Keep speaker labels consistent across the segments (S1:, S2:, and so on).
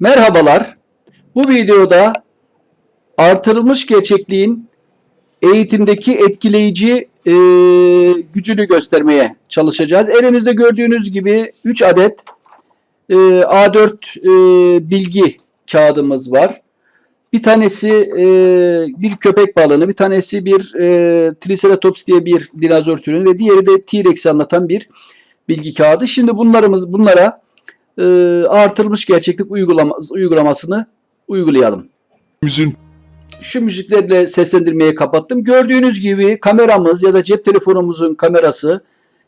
S1: Merhabalar. Bu videoda artırılmış gerçekliğin eğitimdeki etkileyici e, gücünü göstermeye çalışacağız. Elimizde gördüğünüz gibi 3 adet e, A4 e, bilgi kağıdımız var. Bir tanesi e, bir köpek balığını, bir tanesi bir e, Triceratops diye bir dinozor türünü ve diğeri de T-Rex'i anlatan bir bilgi kağıdı. Şimdi bunlarımız bunlara e, artırılmış gerçeklik uygulama, uygulamasını uygulayalım.
S2: Bizim
S1: Şu müziklerle seslendirmeyi kapattım. Gördüğünüz gibi kameramız ya da cep telefonumuzun kamerası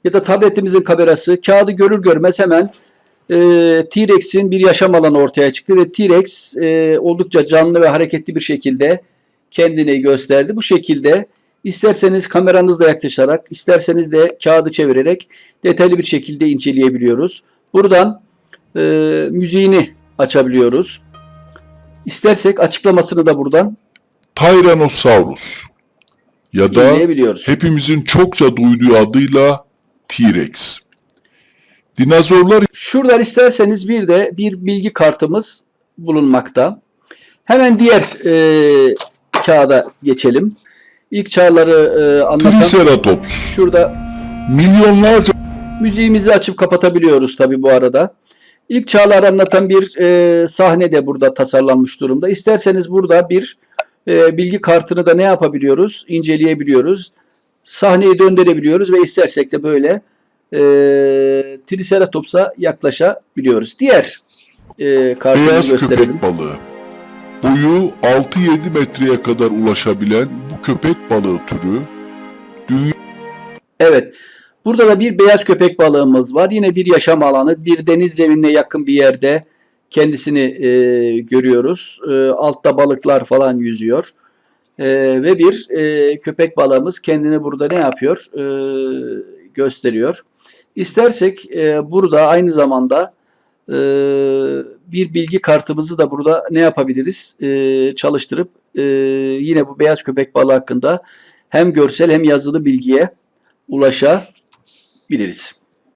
S1: ya da tabletimizin kamerası kağıdı görür görmez hemen e, T-Rex'in bir yaşam alanı ortaya çıktı ve T-Rex e, oldukça canlı ve hareketli bir şekilde kendini gösterdi. Bu şekilde isterseniz kameranızla yaklaşarak, isterseniz de kağıdı çevirerek detaylı bir şekilde inceleyebiliyoruz. Buradan e, müziğini açabiliyoruz. İstersek açıklamasını da buradan
S2: Tyrannosaurus ya da
S1: dinleyebiliyoruz.
S2: hepimizin çokça duyduğu adıyla T-Rex. Dinozorlar
S1: Şuradan isterseniz bir de bir bilgi kartımız bulunmakta. Hemen diğer e, kağıda geçelim. İlk çağları e, anlatan
S2: Triceratops
S1: şurada
S2: milyonlarca
S1: müziğimizi açıp kapatabiliyoruz tabi bu arada. İlk çağları anlatan bir e, sahne de burada tasarlanmış durumda. İsterseniz burada bir e, bilgi kartını da ne yapabiliyoruz? İnceleyebiliyoruz. Sahneyi döndürebiliyoruz ve istersek de böyle e, Triceratops'a yaklaşabiliyoruz. Diğer e, kartını
S2: beyaz
S1: gösterelim.
S2: köpek balığı. Boyu 6-7 metreye kadar ulaşabilen bu köpek balığı türü dünya
S1: Evet. Burada da bir beyaz köpek balığımız var. Yine bir yaşam alanı. Bir deniz zeminine yakın bir yerde kendisini e, görüyoruz. E, altta balıklar falan yüzüyor. E, ve bir e, köpek balığımız kendini burada ne yapıyor? E, gösteriyor. İstersek e, burada aynı zamanda e, bir bilgi kartımızı da burada ne yapabiliriz? E, çalıştırıp e, yine bu beyaz köpek balığı hakkında hem görsel hem yazılı bilgiye ulaşabiliriz biliriz.